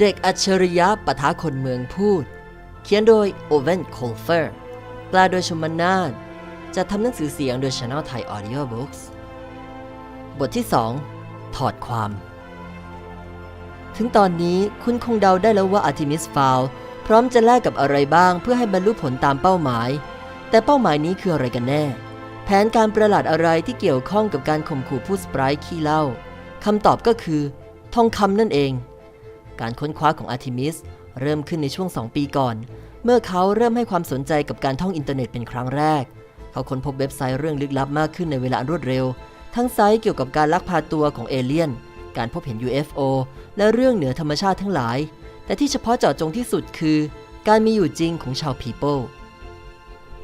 เด็กอัจฉริยะปะทะคนเมืองพูด เขียนโดยโอเวนโคลเฟอร์ แปลโดยชมนาทจะทำหนังสือเสียงโดย Channel Thai Audio Books บทที่ 2 ถอดความ ถึงตอนนี้คุณคงเดาได้แล้วว่าอาร์ติมิสฟาวพร้อมจะแลกกับอะไรบ้างเพื่อให้บรรลุผลตามเป้าหมาย แต่เป้าหมายนี้คืออะไรกันแน่ แผนการประหลาดอะไรที่เกี่ยวข้องกับการข่มขู่ผู้สปรายขี้เล้าคำตอบก็คือ ทองคำนั่นเอง การค้นคว้าของอาร์ติมิสเริ่มขึ้นในช่วง 2 ปีก่อน เมื่อเขาเริ่มให้ความสนใจกับการท่องอินเทอร์เน็ตเป็นครั้งแรก เขาค้นพบเว็บไซต์เรื่องลึกลับมากขึ้นในเวลารวดเร็ว ทั้งไซต์เกี่ยวกับการลักพาตัวของเอเลี่ยน การพบเห็น UFO และเรื่องเหนือธรรมชาติทั้งหลาย แต่ที่เฉพาะเจาะจงที่สุดคือ การมีอยู่จริงของชาว People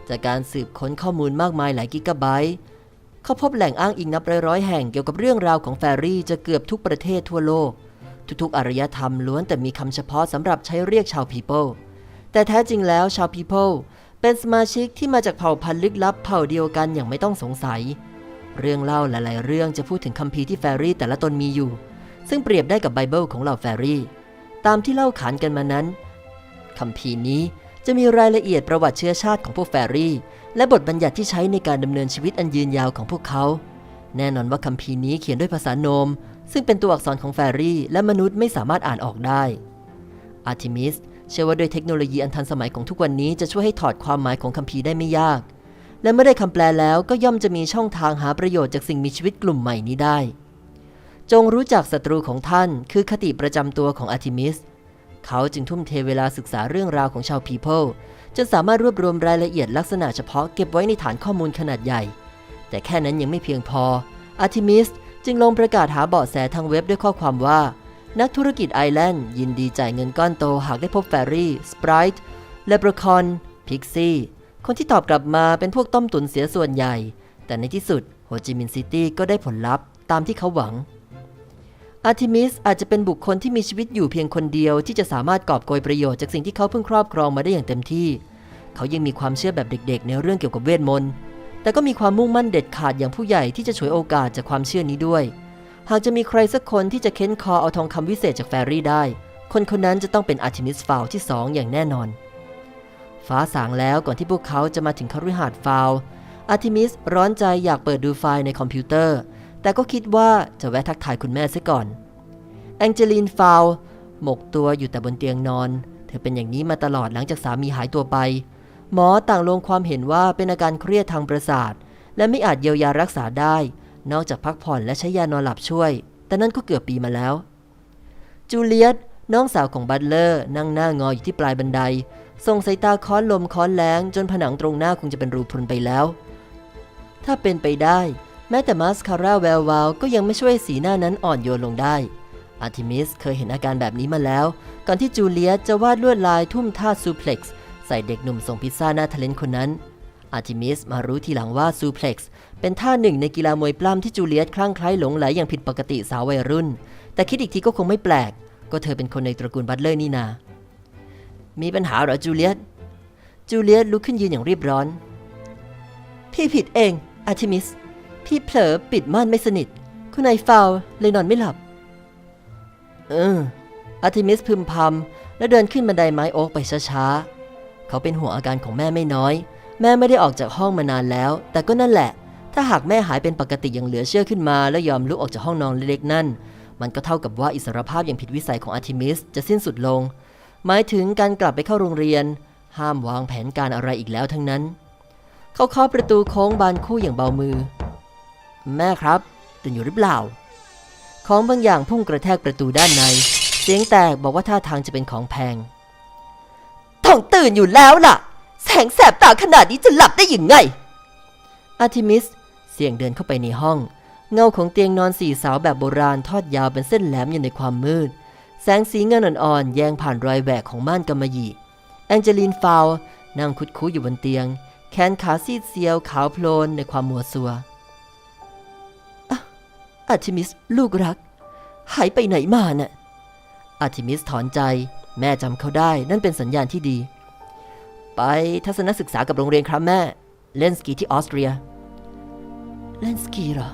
จากการสืบค้นข้อมูลมากมายหลายกิกะไบต์เขาพบแหล่งอ้างอิงนับร้อยๆแห่งเกี่ยวกับเรื่องราวของแฟรี่จะเกือบทุกประเทศทั่วโลก ทุกๆ อารยธรรมล้วนแต่มีคำเฉพาะสำหรับใช้เรียกชาว People แต่แท้จริงแล้วชาว People เป็นสมาชิกที่มาจากเผ่าพันธุ์ลึกลับเผ่าเดียวกันอย่างไม่ต้องสงสัย เรื่องเล่าหลาย ๆ เรื่องจะพูดถึงคัมภีร์ที่แฟรี่แต่ละตนมีอยู่ ซึ่งเปรียบได้กับไบเบิลของเหล่าแฟรี่ตามที่เล่าขานกันมานั้นคัมภีร์นี้จะมีรายละเอียดประวัติเชื้อชาติของพวกแฟรี่ และบทบัญญัติที่ใช้ในการดำเนินชีวิตอันยืนยาวของพวกเขา แน่นอนว่าคัมภีร์นี้เขียนด้วยภาษาโนม ซึ่งเป็นตัวอักษรของแฟรี่และมนุษย์ไม่สามารถอ่านออกได้อาร์ติมิสเชื่อว่าด้วยเทคโนโลยีอันทันสมัยของทุกวันนี้จะช่วยให้ถอดความหมายของคัมภีร์ได้ไม่ยาก และเมื่อได้คำแปลแล้วก็ย่อมจะมีช่องทางหาประโยชน์จากสิ่งมีชีวิตกลุ่มใหม่นี้ได้ จงรู้จักศัตรูของท่าน คือคติประจำตัวของอาร์ติมิส เขาจึงทุ่มเทเวลาศึกษาเรื่องราวของชาว People จนสามารถรวบรวมรายละเอียดลักษณะเฉพาะเก็บไว้ในฐานข้อมูลขนาดใหญ่ แต่แค่นั้นยังไม่เพียงพออาร์ติมิส จึงลงประกาศหาเบาะแสทางเว็บด้วยข้อความว่า นักธุรกิจไอแลนด์ยินดีจ่ายเงินก้อนโตหากได้พบแฟรี่สปรายต์เลปรคอนพิกซี่คนที่ตอบกลับมาเป็นพวกต้มตุนเสียส่วนใหญ่ แต่ในที่สุดโฮจิมินห์ซิตี้ก็ได้ผลลัพธ์ตามที่เขาหวังอาร์ติมิสอาจจะเป็นบุคคลที่มีชีวิตอยู่เพียงคนเดียวที่จะสามารถกอบโกยประโยชน์จากสิ่งที่เขาเพิ่งครอบครองมาได้อย่างเต็มที่ เขายังมีความเชื่อแบบเด็กๆ ในเรื่องเกี่ยวกับเวทมนต์ แต่ก็มีความมุ่งมั่นเด็ดขาดอย่างผู้ใหญ่ที่จะฉวยโอกาสจากความเชื่อนี้ด้วย หากจะมีใครสักคนที่จะเค้นคอเอาทองคำวิเศษจากแฟรี่ได้ คนคนนั้นจะต้องเป็นอาร์ติมิสฟาวที่สองอย่างแน่นอน ฟ้าสางแล้วก่อนที่พวกเขาจะมาถึงคฤหาสน์ฟาวอาร์ติมิสร้อนใจอยากเปิดดูไฟล์ในคอมพิวเตอร์ แต่ก็คิดว่าจะแวะทักทายคุณแม่ซะก่อน แองเจลีนฟาวหมกตัวอยู่แต่บนเตียงนอน เธอเป็นอย่างนี้มาตลอดหลังจากสามีหายตัวไป หมอต่างลงความเห็นว่าเป็นอาการเครียดทางประสาท และไม่อาจเยียวยารักษาได้ นอกจากพักผ่อนและใช้ยานอนหลับช่วย แต่นั่นก็เกือบปีมาแล้ว จูเลียตน้องสาวของบัตเลอร์นั่งหน้างออยู่ที่ปลายบันไดส่งสายตาค้อนลมค้อนแรงจนผนังตรงหน้าคงจะเป็นรูพรุนไปแล้ว ถ้าเป็นไปได้ แม้แต่มาสคาร่าแวววาวก็ยังไม่ช่วยสีหน้านั้นอ่อนโยนลงได้อาร์ติมิสเคยเห็นอาการแบบนี้มาแล้ว ก่อนที่จูเลียจะวาดลวดลายทุ่มท่าซูเพล็กซ์ ใส่เด็กหนุ่มส่งพิซซ่าหน้าทะเลนคนนั้น อาร์ติมิสมารู้ทีหลังว่าซูเพล็กซ์เป็นท่าหนึ่งในกีฬามวยปล้ำที่จูเลียตคลั่งไคล้หลงไหลอย่างผิดปกติสาววัยรุ่น แต่คิดอีกทีก็คงไม่แปลก ก็เธอเป็นคนในตระกูลบัตเลอร์นี่นา มีปัญหาเหรอจูเลียต จูเลียตลุกขึ้นยืนอย่างรีบร้อน พี่ผิดเองอาร์ติมิส พี่เผลอปิดม่านไม่สนิท คุณนายฟาวเลยนอนไม่หลับ เอออาร์ติมิสพึมพำและเดินขึ้นบันไดไม้โอ๊กไปช้าๆ เขาเป็นห่วงอาการของแม่ไม่น้อย แม่ไม่ได้ออกจากห้องมานานแล้ว แต่ก็นั่นแหละ ถ้าหากแม่หายเป็นปกติอย่างเหลือเชื่อขึ้นมา แล้วยอมลุกออกจากห้องนอนเล็กๆนั่น มันก็เท่ากับว่าอิสรภาพอย่างผิดวิสัยของอาร์ติมิสจะสิ้นสุดลง หมายถึงการกลับไปเข้าโรงเรียน ห้ามวางแผนการอะไรอีกแล้วทั้งนั้น เขาเคาะประตูโค้งบานคู่อย่างเบามือ แม่ครับตื่นอยู่หรือเปล่า ของบางอย่างพุ่งกระแทกประตูด้านใน เสียงแตกบอกว่าท่าทางจะเป็นของแพง ต้องตื่นอยู่แล้วล่ะ แสงแสบตาขนาดนี้จะหลับได้ยังไง อาร์ติมิส เสียงเดินเข้าไปในห้อง เงาของเตียงนอนสี่สาวแบบโบราณทอดยาวเป็นเส้นแหลมอยู่ในความมืด แสงสีเงินอ่อนๆแยงผ่านรอยแหวกของม่านกำมะหยี่แองเจลีนฟาวนั่งคุดคู้อยู่บนเตียง แขนขาซีดเซียวขาวโพลนในความมัวซัวอาร์ติมิสลูกรัก หายไปไหนมาน่ะอาร์ติมิสถอนใจ แม่จำเขาได้นั่นเป็นสัญญาณที่ดี ไปทัศนศึกษากับโรงเรียนครับแม่ เล่นสกีที่ออสเตรีย เล่นสกีเหรอ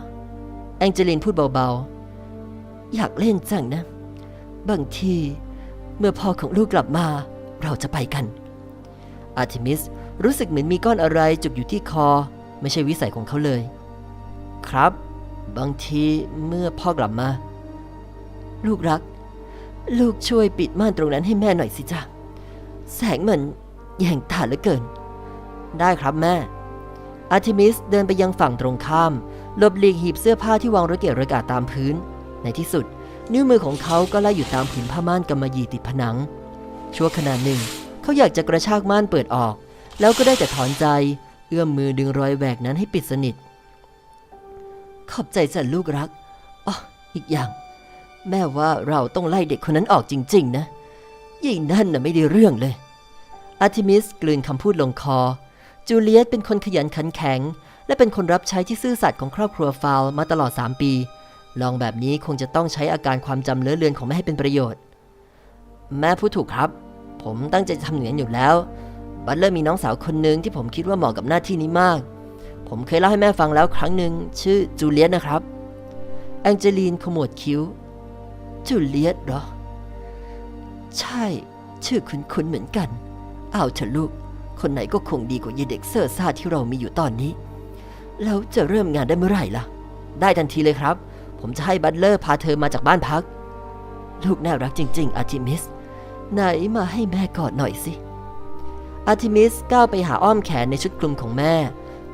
แองเจลินพูดเบาๆ อยากเล่นจังนะ บางทีเมื่อพ่อของลูกกลับมาเราจะไปกัน อาร์ทิมิสรู้สึกเหมือนมีก้อนอะไรจุกอยู่ที่คอ ไม่ใช่วิสัยของเขาเลย ครับ บางทีเมื่อพ่อกลับมา ลูกรัก ลูกช่วยปิดม่านตรงนั้นให้แม่หน่อยสิจ้ะแสงมันแยงตาเหลือเกิน ได้ครับแม่ อาร์ทิมิสเดินไปยังฝั่งตรงข้ามหลบหลีกหีบเสื้อผ้าที่วางระเกะระกะตามพื้น ในที่สุด นิ้วมือของเขาก็ไล่อยู่ตามผืนผ้าม่านกำมะหยี่ติดผนัง ชั่วขณะหนึ่ง เขาอยากจะกระชากม่านเปิดออก แล้วก็ได้แต่ถอนใจ เอื้อมมือดึงรอยแหวกนั้นให้ปิดสนิท ขอบใจจ้ะลูกรักอ๋ออีกอย่าง แม่ว่าเราต้องไล่เด็กคนนั้นออกจริง ๆ นะยิ่งนั่นน่ะไม่ได้เรื่องเลย อาร์ทิมิสกลืนคำพูดลงคอ จูเลียตเป็นคนขยันขันแข็ง และเป็นคนรับใช้ที่ซื่อสัตย์ของครอบครัวฟาวมาตลอด 3 ปี ลองแบบนี้คงจะต้องใช้อาการความจำเลอเลือนของแม่ให้เป็นประโยชน์ แม่พูดถูกครับ ผมตั้งใจจะทำอย่างนั้นอยู่แล้ว บัตเลอร์มีน้องสาวคนหนึ่งที่ผมคิดว่าเหมาะกับหน้าที่นี้มาก ผมเคยเล่าให้แม่ฟังแล้วครั้งหนึ่งชื่อจูเลียตนะครับ แองเจลีนขมวดคิ้ว จูเลียตเหรอ ใช่ ชื่อคุ้นๆเหมือนกัน เอาเถอะลูก คนไหนก็คงดีกว่ายายเด็กเซ่อซ่าที่เรามีอยู่ตอนนี้ แล้วจะเริ่มงานได้เมื่อไหร่ล่ะ ได้ทันทีเลยครับ ผมจะให้บัตเลอร์พาเธอมาจากบ้านพัก ลูกน่ารักจริง ๆ อาร์ติมิส ไหนมาให้แม่กอดหน่อยสิ อาร์ติมิสก้าวไปหาอ้อมแขนในชุดคลุมของแม่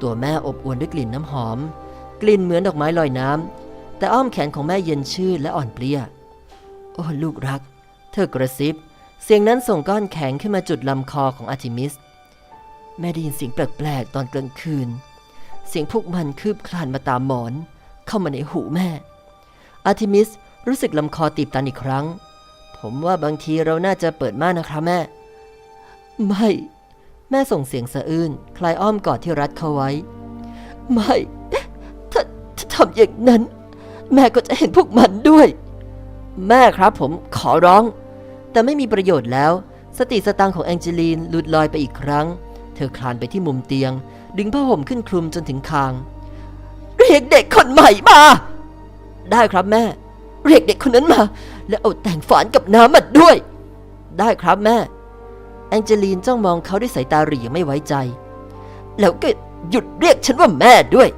ตัวแม่อบอวลด้วยกลิ่นน้ำหอม กลิ่นเหมือนดอกไม้ลอยน้ำแต่อ้อมแขนของแม่เย็นชื่นและอ่อนเปลี้ย โอ้ลูกรัก เธอกระซิบ เสียงนั้นส่งก้อนแข็งขึ้นมาจุดลำคอของอาร์ติมิส แม่ได้ยินเสียงแปลกๆตอนกลางคืน เสียงพวกมันคืบคลานมาตามหมอน เข้ามาในหูแม่ อาร์ทิมิสรู้สึกลำคอตีบตันอีกครั้ง ผมว่าบางทีเราน่าจะเปิดม่านนะครับแม่ ไม่ แม่ส่งเสียงสะอื้นคลายอ้อมกอดที่รัดเขาไว้ ไม่ถ้าถ้าทำอย่างนั้น แม่ก็จะเห็นพวกมันด้วย แม่ครับผมขอร้อง แต่ไม่มีประโยชน์แล้ว สติสตังของแองเจลีนหลุดลอยไปอีกครั้ง เธอคลานไปที่มุมเตียง ดึงผ้าห่มขึ้นคลุมจนถึงคาง เรียกเด็กคนใหม่มา ได้ครับแม่ เรียกเด็กคนนั้นมา แล้วเอาแต่งฝานกับน้ำมาด้วย ได้ครับแม่ แองเจลีนจ้องมองเขาด้วยสายตาหรี่ยงไม่ไว้ใจ แล้วก็หยุดเรียกฉันว่าแม่ด้วย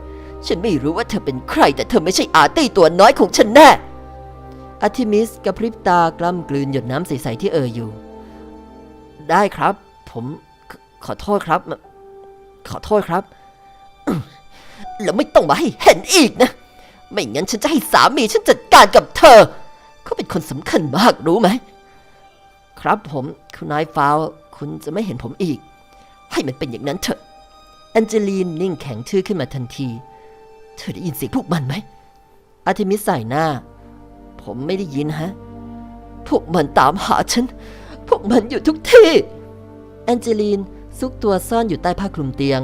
ฉันไม่รู้ว่าเธอเป็นใคร แต่เธอไม่ใช่อาร์ตี้ตัวน้อยของฉันแน่ อาทิมิสกระพริบตากล้ำกลืนหยดน้ำใส ๆ ที่เอ่ยอยู่ ได้ครับ ผมขอโทษครับ ขอโทษครับ แล้วไม่ต้องมาให้เห็นอีกนะ ไม่งั้นฉันจะให้สามีฉันจัดการกับเธอ เขาเป็นคนสำคัญมากรู้ไหม ครับผมคุณนายฟาวคุณจะไม่เห็นผมอีก ให้มันเป็นอย่างนั้นเถอะแอนเจลีนนิ่งแข็งชื่อขึ้นมาทันที เธอได้ยินเสียงพวกมันไหมอาร์ทิมิสใส่หน้า ผมไม่ได้ยินฮะ พวกมันตามหาฉัน พวกมันอยู่ทุกที่ แอนเจลีนซุกตัวซ่อนอยู่ใต้ผ้าคลุมเตียง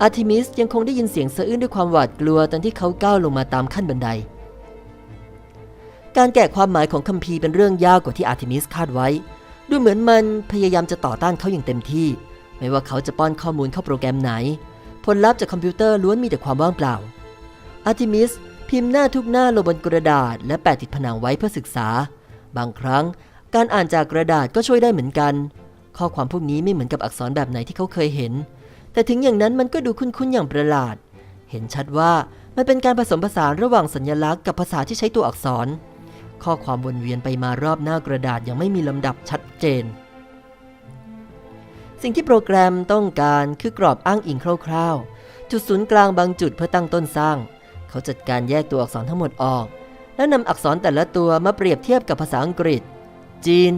อาร์ทิมิสยังคงได้ยินเสียงสะอื้นด้วยความหวาดกลัวตอนที่เขาก้าวลงมาตามขั้นบันได การแกะความหมายของคัมภีร์เป็นเรื่องยากกว่าที่อาร์ทิมิสคาดไว้ ดูเหมือนมันพยายามจะต่อต้านเขาอย่างเต็มที่ ไม่ว่าเขาจะป้อนข้อมูลเข้าโปรแกรมไหน ผลลัพธ์จากคอมพิวเตอร์ล้วนมีแต่ความว่างเปล่าอาร์ทิมิส พิมพ์หน้าทุกหน้าลงบนกระดาษ และแปะติดผนังไว้เพื่อศึกษา บางครั้งการอ่านจากกระดาษก็ช่วยได้เหมือนกัน ข้อความพวกนี้ไม่เหมือนกับอักษรแบบไหนที่เขาเคยเห็น แต่ถึงอย่างนั้นมันก็ดูคุ้นๆอย่างประหลาด เห็นชัดว่ามันเป็นการผสมผสานระหว่างสัญลักษณ์กับภาษาที่ใช้ตัวอักษร ข้อความวนเวียนไปมารอบหน้ากระดาษยังไม่มีลำดับชัดเจน สิ่งที่โปรแกรมต้องการคือกรอบอ้างอิงคร่าวๆ จุดศูนย์กลางบางจุดเพื่อตั้งต้นสร้าง เขาจัดการแยกตัวอักษรทั้งหมดออก แล้วนำอักษรแต่ละตัวมาเปรียบเทียบกับภาษาอังกฤษ จีน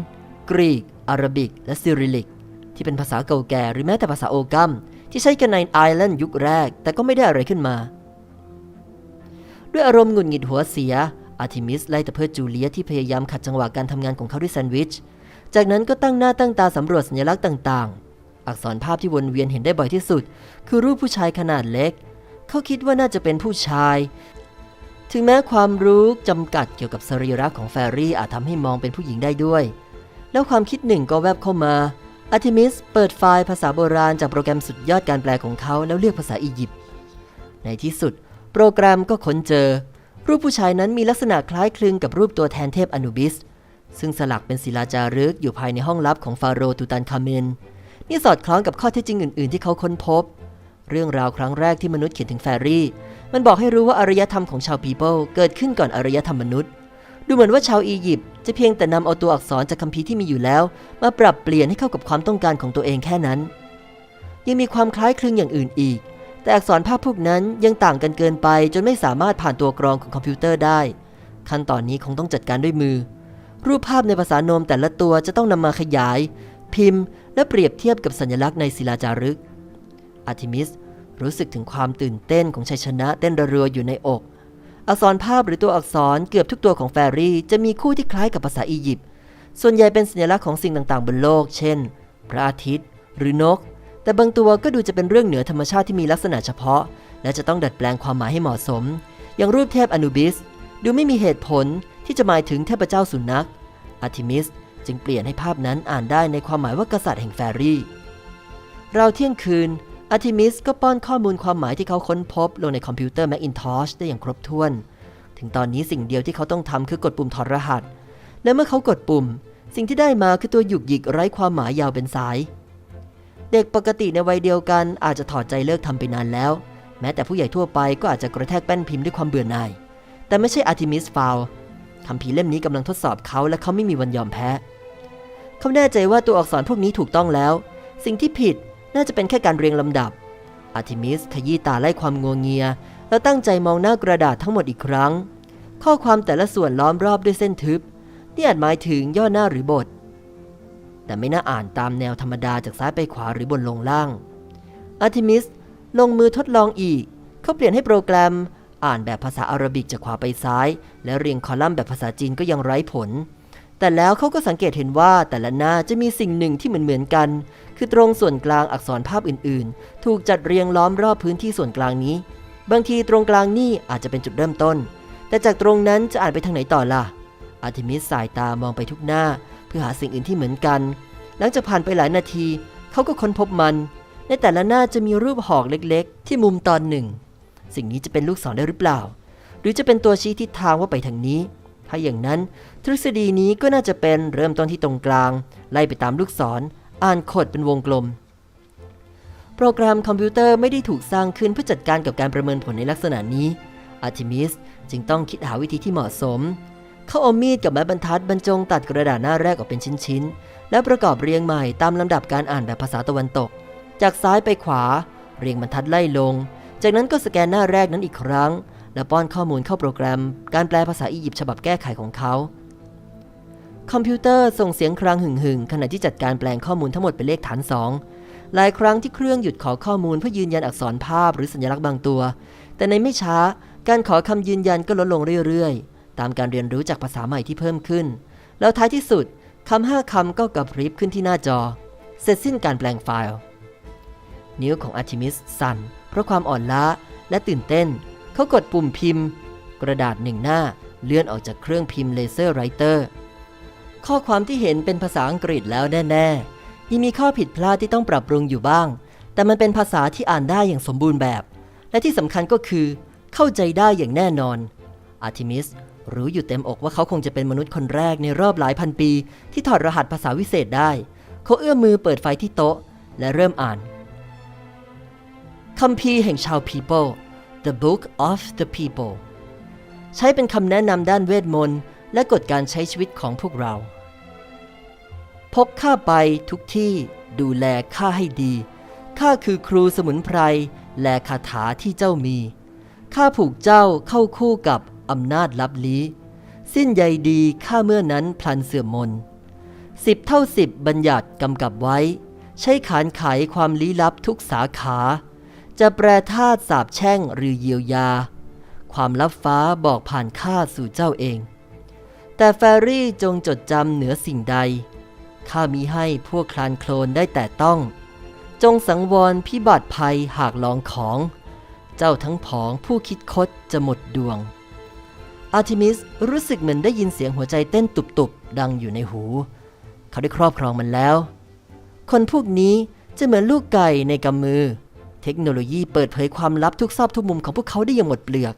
กรีก อาหรับิก และซิริลิก ที่เป็นภาษาเก่าแก่หรือแม้แต่ภาษาโอกัมที่ใช้กันในไอร์แลนด์ยุคแรก แต่ก็ไม่ได้อะไรขึ้นมา ด้วยอารมณ์หงุดหงิดหัวเสีย อาร์ทิมิสไล่ตะเพิดจูเลียที่พยายามขัดจังหวะการทำงานของเขาด้วยแซนด์วิช จากนั้นก็ตั้งหน้าตั้งตาสำรวจสัญลักษณ์ต่าง ๆ อักษรภาพที่วนเวียนเห็นได้บ่อยที่สุด คือรูปผู้ชายขนาดเล็ก เขาคิดว่าน่าจะเป็นผู้ชาย ถึงแม้ความรู้จำกัดเกี่ยวกับสรีระของแฟรี่อาจทำให้มองเป็นผู้หญิงได้ด้วย แล้วความคิดหนึ่งก็แวบเข้ามาอาร์ทิมิสเปิดไฟล์ภาษาโบราณจากโปรแกรมสุดยอดการแปลของเขาแล้วเลือกภาษาอียิปต์ในที่สุด โปรแกรมก็ค้นเจอ รูปผู้ชายนั้นมีลักษณะคล้ายคลึงกับรูปตัวแทนเทพอนูบิส ซึ่งสลักเป็นศิลาจารึกอยู่ภายในห้องลับของฟาโรห์ตูตันคาเมน นี่สอดคล้องกับข้อเท็จจริงอื่น ๆ ที่เขาค้นพบ เรื่องราวครั้งแรกที่มนุษย์เขียนถึงแฟรี่ มันบอกให้รู้ว่าอารยธรรมของชาวพีเปิลเกิดขึ้นก่อนอารยธรรมมนุษย์ ดูเหมือนว่าชาวอียิปต์จะเพียงแต่นำเอาตัวอักษรจากคัมภีร์ที่มีอยู่แล้ว มาปรับเปลี่ยนให้เข้ากับความต้องการของตัวเองแค่นั้น ยังมีความคล้ายคลึงอย่างอื่นอีก แต่อักษรภาพพวกนั้นยังต่างกันเกินไปจนไม่สามารถผ่านตัวกรองของคอมพิวเตอร์ได้ ขั้นตอนนี้คงต้องจัดการด้วยมือ รูปภาพในภาษาโนมแต่ละตัวจะต้องนำมาขยาย พิมพ์ และเปรียบเทียบกับสัญลักษณ์ในศิลาจารึกอาร์ทิมิส รู้สึกถึงความตื่นเต้นของชัยชนะเต้นระรัวอยู่ในอก อักษรภาพหรือตัวอักษรเกือบทุกตัวของแฟรี่จะมีคู่ที่คล้ายกับภาษาอียิปต์ ส่วนใหญ่เป็นสัญลักษณ์ของสิ่งต่างๆ บนโลก เช่น พระอาทิตย์ หรือนก แต่บางตัวก็ดูจะเป็นเรื่องเหนือธรรมชาติที่มีลักษณะเฉพาะ และจะต้องดัดแปลงความหมายให้เหมาะสม อย่างรูปเทพอนูบิส ดูไม่มีเหตุผลที่จะหมายถึงเทพเจ้าสุนัข อาร์ทิมิสจึงเปลี่ยนให้ภาพนั้นอ่านได้ในความหมายว่ากษัตริย์แห่งแฟรี่ เราเที่ยงคืน อาร์ทิมิสก็ป้อนข้อมูลความหมายที่เขาค้นพบ ลงในคอมพิวเตอร์ Macintosh ได้อย่างครบถ้วน ถึงตอนนี้สิ่งเดียวที่เขาต้องทำคือกดปุ่มถอดรหัส และเมื่อเขากดปุ่ม สิ่งที่ได้มาคือตัวหยุกหยิกไร้ความหมายยาวเป็นสาย เด็กปกติในวัยเดียวกันอาจจะถอดใจเลิกทำไปนานแล้ว แม้แต่ผู้ใหญ่ทั่วไปก็อาจจะกระแทกแป้นพิมพ์ด้วยความเบื่อหน่าย แต่ไม่ใช่อาร์ทิมิสฟาวคำพีเล่มนี้กำลังทดสอบเขาและเขาไม่มีวันยอมแพ้ เขาแน่ใจว่าตัวอักษรพวกนี้ถูกต้องแล้ว สิ่งที่ผิด น่าจะเป็นแค่การเรียงลำดับ อาร์ทิมิสขยี้ตาไล่ความงัวเงีย แล้วตั้งใจมองหน้ากระดาษทั้งหมดอีกครั้ง ข้อความแต่ละส่วนล้อมรอบด้วยเส้นทึบ นี่อาจหมายถึงย่อหน้าหรือบท แต่ไม่น่าอ่านตามแนวธรรมดาจากซ้ายไปขวาหรือบนลงล่าง อาร์ทิมิสลงมือทดลองอีก เขาเปลี่ยนให้โปรแกรม อ่านแบบภาษาอาหรับิกจากขวาไปซ้าย และเรียงคอลัมน์แบบภาษาจีนก็ยังไร้ผล แต่แล้วเขาก็สังเกตเห็นว่าแต่ละหน้าจะมีสิ่งหนึ่งที่เหมือนเหมือนๆกัน คือตรงส่วนกลางอักษรภาพอื่นๆ ถูกจัดเรียงล้อมรอบพื้นที่ส่วนกลางนี้ บางทีตรงกลางนี่อาจจะเป็นจุดเริ่มต้น แต่จากตรงนั้นจะอ่านไปทางไหนต่อล่ะ อาร์ทิมิสสายตามองไปทุกหน้า เพื่อหาสิ่งอื่นที่เหมือนกัน หลังจากผ่านไปหลายนาที เขาก็ค้นพบมัน ในแต่ละหน้าจะมีรูปหอกเล็กๆ ที่มุมตอนหนึ่ง สิ่งนี้จะเป็นลูกศรได้หรือเปล่า หรือจะเป็นตัวชี้ทิศทางว่าไปทางนี้ ถ้าอย่างนั้น ทฤษฎีนี้ก็น่าจะเป็นเริ่มต้นที่ตรงกลาง ไล่ไปตามลูกศร อ่านโคดเป็นวงกลม โปรแกรมคอมพิวเตอร์ไม่ได้ถูกสร้างขึ้นเพื่อจัดการกับการประเมินผลในลักษณะนี้อาร์ทิมิสจึงต้องคิดหาวิธีที่เหมาะสม เขาเอามีดกับไม้บรรทัดบรรจงตัดกระดาษหน้าแรกออกเป็นชิ้นๆ แล้วประกอบเรียงใหม่ตามลำดับการอ่านแบบภาษาตะวันตก จากซ้ายไปขวา เรียงบรรทัดไล่ลง จากนั้นก็สแกนหน้าแรกนั้นอีกครั้ง แล้วป้อนข้อมูลเข้าโปรแกรม การแปลภาษาอียิปต์ฉบับแก้ไขของเขา คอมพิวเตอร์ส่งเสียงครางหึ่งๆขณะที่จัดการแปลงข้อมูลทั้งหมดเป็นเลขฐานสองหลายครั้งที่เครื่องหยุดขอข้อมูลเพื่อยืนยันอักษรภาพหรือสัญลักษณ์บางตัว แต่ในไม่ช้าการขอคำยืนยันก็ลดลงเรื่อยๆ ตามการเรียนรู้จากภาษาใหม่ที่เพิ่มขึ้น แล้วท้ายที่สุดคำห้าคำก็กระพริบขึ้นที่หน้าจอ เสร็จสิ้นการแปลงไฟล์ นิ้วของอาร์ทิมิสสั่นเพราะความอ่อนล้าและตื่นเต้น เขากดปุ่มพิมพ์ กระดาษหนึ่งหน้าเลื่อนออกจากเครื่องพิมพ์เลเซอร์ไรเตอร์ ข้อความที่เห็นเป็นภาษาอังกฤษแล้วแน่ๆยังมีข้อผิดพลาดที่ต้องปรับปรุงอยู่บ้าง แต่มันเป็นภาษาที่อ่านได้อย่างสมบูรณ์แบบ และที่สำคัญก็คือ เข้าใจได้อย่างแน่นอน อาร์ทิมิสรู้อยู่เต็มอกว่าเขาคงจะเป็นมนุษย์คนแรกในรอบหลายพันปี ที่ถอดรหัสภาษาวิเศษได้ เขาเอื้อมมือเปิดไฟที่โต๊ะ และเริ่มอ่านคัมภีร์แห่งชาว people the book of the people ใช้เป็นคำแนะนำด้านเวทมนต์และกฎการใช้ชีวิตของพวกเรา พกข้าไปทุกที่ดูแลข้าให้ดี ข้าคือครูสมุนไพรและคาถาที่เจ้ามี ข้าผูกเจ้าเข้าคู่กับอำนาจลับลี้ สิ้นใยดีข้าเมื่อนั้นพลันเสื่อมมนสิบเท่าสิบบัญญัติกำกับไว้ ใช้ขานไขความลี้ลับทุกสาขา จะแปรธาตุสาบแช่งหรือเยียวยา ความลับฟ้าบอกผ่านข้าสู่เจ้าเอง แต่แฟรี่จงจดจำเหนือสิ่งใดข้ามีให้พวกคลานโคลนได้แต่ต้อง จงสังวรพิบัติภัยหากลองของ เจ้าทั้งผองผู้คิดคดจะหมดดวง อาร์ทิมิสรู้สึกเหมือนได้ยินเสียงหัวใจเต้นตุบๆ ดังอยู่ในหู เขาได้ครอบครองมันแล้ว คนพวกนี้จะเหมือนลูกไก่ในกำมือ เทคโนโลยีเปิดเผยความลับทุกซอกทุกมุมของพวกเขาได้อย่างหมดเปลือก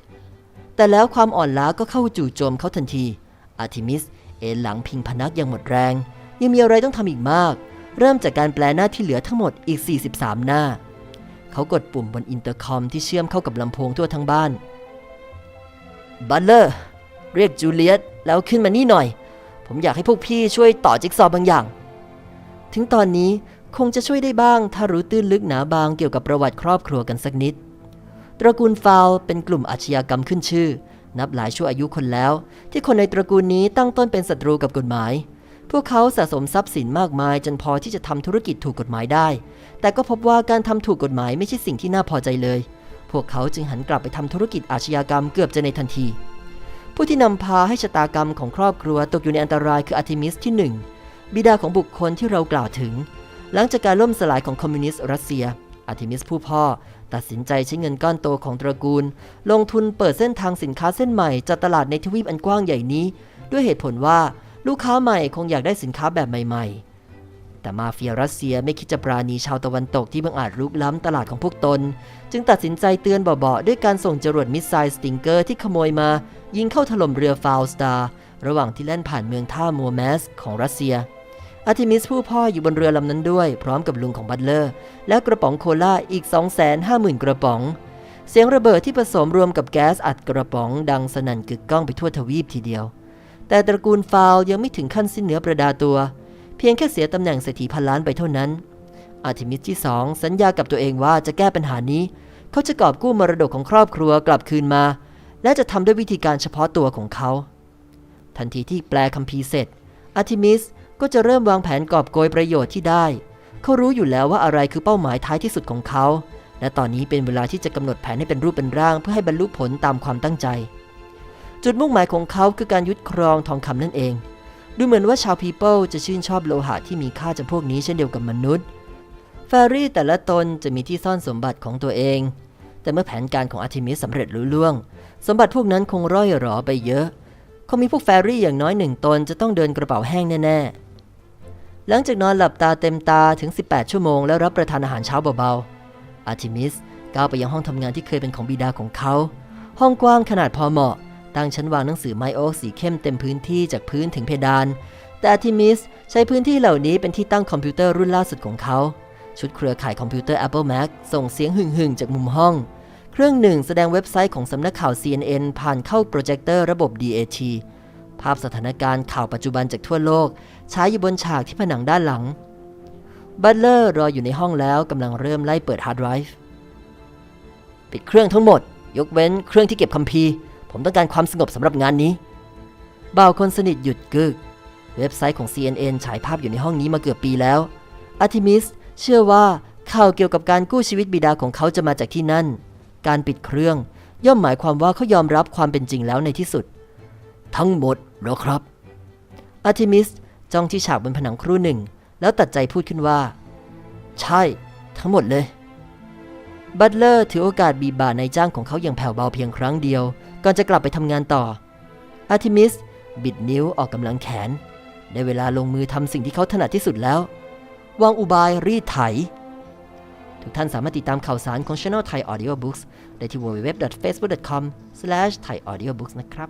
แต่แล้วความอ่อนล้าก็เข้าจู่โจมเขาทันที อาร์ทิมิส เอนหลังพิงพนักอย่างหมดแรง ยังมีอะไรต้องทำอีกมาก เริ่มจากการแปลหน้าที่เหลือทั้งหมดอีก 43 หน้า เขากดปุ่มบนอินเตอร์คอมที่เชื่อมเข้ากับลำโพงทั่วทั้งบ้าน บัตเลอร์ เรียกจูเลียตแล้วขึ้นมานี่หน่อย ผมอยากให้พวกพี่ช่วยต่อจิ๊กซอว์บางอย่าง ถึงตอนนี้ คงจะช่วยได้บ้างถ้ารู้ตื้นลึกหนาบางเกี่ยวกับประวัติครอบครัวกันสักนิด ตระกูลฟาวเป็นกลุ่มอาชญากรรมขึ้นชื่อ นับหลายชั่วอายุคนแล้ว ที่คนในตระกูลนี้ตั้งต้นเป็นศัตรูกับกฎหมาย พวกเขาสะสมทรัพย์สินมากมาย จนพอที่จะทำธุรกิจถูกกฎหมายได้ แต่ก็พบว่าการทำถูกกฎหมายไม่ใช่สิ่งที่น่าพอใจเลย พวกเขาจึงหันกลับไปทำธุรกิจอาชญากรรมเกือบจะในทันที ผู้ที่นำพาให้ชะตากรรมของครอบครัวตกอยู่ในอันตรายคืออาร์ติมิสที่หนึ่งบิดาของบุคคลที่เรากล่าวถึง หลังจากการล่มสลายของคอมมิวนิสต์รัสเซียอาร์ติมิสผู้พ่อ ตัดสินใจใช้เงินก้อนโตของตระกูล ลงทุนเปิดเส้นทางสินค้าเส้นใหม่จากตลาดในทวีปอันกว้างใหญ่นี้ ด้วยเหตุผลว่าลูกค้าใหม่คงอยากได้สินค้าแบบใหม่ ๆ แต่มาเฟียรัสเซียไม่คิดจะปราณีชาวตะวันตกที่บังอาจรุกล้ำตลาดของพวกตน จึงตัดสินใจเตือนเบาๆด้วยการส่งจรวดมิสไซล์สติงเกอร์ที่ขโมยมา ยิงเข้าถล่มเรือฟาวสตาร์ระหว่างที่แล่นผ่านเมืองท่ามัวแมสของรัสเซีย อาร์ติมิสผู้พ่ออยู่บนเรือลำนั้นด้วย พร้อมกับลุงของบัตเลอร์ และกระป๋องโคลาอีก 250,000 กระป๋อง เสียงระเบิดที่ผสมรวมกับแก๊สอัดกระป๋องดังสนั่นกึกก้องไปทั่วทวีปทีเดียว แต่ตระกูลฟาวยังไม่ถึงขั้นสิ้นเนื้อประดาตัว เพียงแค่เสียตำแหน่งเศรษฐีพันล้านไปเท่านั้น อาร์ติมิสที่สองสัญญากับตัวเองว่าจะแก้ปัญหานี้ เขาจะกอบกู้มรดกของครอบครัวกลับคืนมา และจะทำด้วยวิธีการเฉพาะตัวของเขา ทันทีที่แปลคัมภีร์เสร็จอาร์ติมิส ก็จะเริ่มวางแผนกอบโกยประโยชน์ที่ได้ เขารู้อยู่แล้วว่าอะไรคือเป้าหมายท้ายที่สุดของเขา และตอนนี้เป็นเวลาที่จะกำหนดแผนให้เป็นรูปเป็นร่างเพื่อให้บรรลุผลตามความตั้งใจ จุดมุ่งหมายของเขาคือการยึดครองทองคำนั่นเอง ดูเหมือนว่าชาวพีเปิลจะชื่นชอบโลหะที่มีค่าจำพวกนี้เช่นเดียวกับมนุษย์ แฟรี่แต่ละตนจะมีที่ซ่อนสมบัติของตัวเอง แต่เมื่อแผนการของอาร์ติมิสสำเร็จลุล่วง สมบัติพวกนั้นคงร่อยหรอไปเยอะเขามีพวกแฟรี่อย่างน้อยหนึ่งตนจะต้องเดินกระเป๋าแห้งแน่ๆ หลังจากนอนหลับตาเต็มตาถึง 18 ชั่วโมง แล้วรับประทานอาหารเช้าเบาๆ อาร์ติมิสก้าวไปยังห้องทำงานที่เคยเป็นของบิดาของเขา ห้องกว้างขนาดพอเหมาะ ตั้งชั้นวางหนังสือไม้โอ๊กสีเข้มเต็มพื้นที่จากพื้นถึงเพดาน แต่อาร์ติมิสใช้พื้นที่เหล่านี้เป็นที่ตั้งคอมพิวเตอร์รุ่นล่าสุดของเขา ชุดเครือข่ายคอมพิวเตอร์ Apple Mac ส่งเสียงหึ่งๆจากมุมห้อง เครื่องหนึ่งแสดงเว็บไซต์ของสำนักข่าว CNN ผ่านเข้าโปรเจคเตอร์ระบบ DAT ภาพสถานการณ์ข่าวปัจจุบันจากทั่วโลกฉายอยู่บนฉากที่ผนังด้านหลัง บัตเลอร์รออยู่ในห้องแล้วกำลังเริ่มไล่เปิดฮาร์ดไดรฟ์ปิดเครื่องทั้งหมด ยกเว้นเครื่องที่เก็บคัมภีร์ ผมต้องการความสงบสำหรับงานนี้บ่าวคนสนิทหยุดกึก เว็บไซต์ของ CNN ฉายภาพอยู่ในห้องนี้มาเกือบปีแล้วอาร์ติมิสเชื่อว่าข่าวเกี่ยวกับการกู้ชีวิตบิดาของเขาจะมาจากที่นั่น การปิดเครื่องย่อมหมายความว่าเขายอมรับความเป็นจริงแล้วในที่สุด ทั้งหมด เหรอครับอาร์ติมิสจ้องที่ฉากบนผนังครู่หนึ่ง แล้วตัดใจพูดขึ้นว่า ใช่ ทั้งหมดเลย บัตเลอร์ถือโอกาสบีบบ่านายจ้างของเขาอย่างแผ่วเบาเพียงครั้งเดียว ก่อนจะกลับไปทำงานต่ออาร์ติมิสบิดนิ้วออกกำลังแขน ได้เวลาลงมือทำสิ่งที่เขาถนัดที่สุดแล้ว วางอุบายรีดไถ ทุกท่านสามารถติดตามข่าวสารของ Channel Thai Audiobooks ได้ที่ www.facebook.com/thaiaudiobooks นะครับ